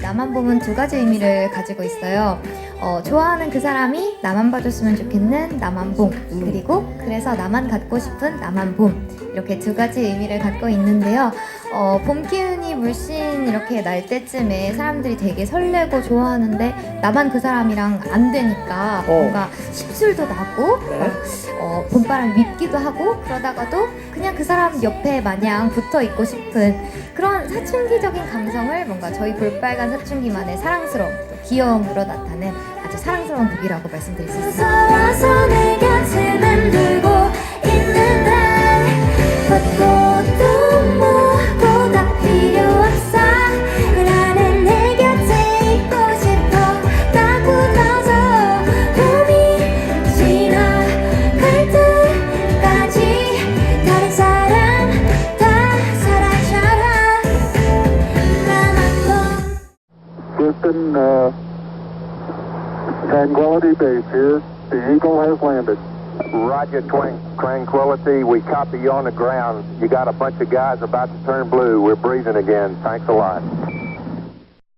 나만 봄은 두 가지 의미를 가지고 있어요. 어, 좋아하는 그 사람이 나만 봐줬으면 좋겠는 나만 봄 그리고 그래서 나만 갖고 싶은 나만 봄 이렇게 두 가지 의미를 갖고 있는데요. 어, 봄 기운이 물씬 이렇게 날 때쯤에 사람들이 되게 설레고 좋아하는데 나만 그 사람이랑 안 되니까 어. 뭔가 십술도 나고 봄바람 밉기도 하고 그러다가도 그냥 그 사람 옆에 마냥 붙어 있고 싶은 그런 사춘기적인 감성을 뭔가 저희 볼빨간 사춘기만의 사랑스러움 또 귀여움으로 나타낸 아주 사랑스러운 곡이라고 말씀드릴 수 있습니다. 봄 Houston, uh, Tranquility Base here. The Eagle has landed. Roger, Twan- Tranquility. We copy you on the ground. You got a bunch of guys about to turn blue. We're breathing again. Thanks a lot.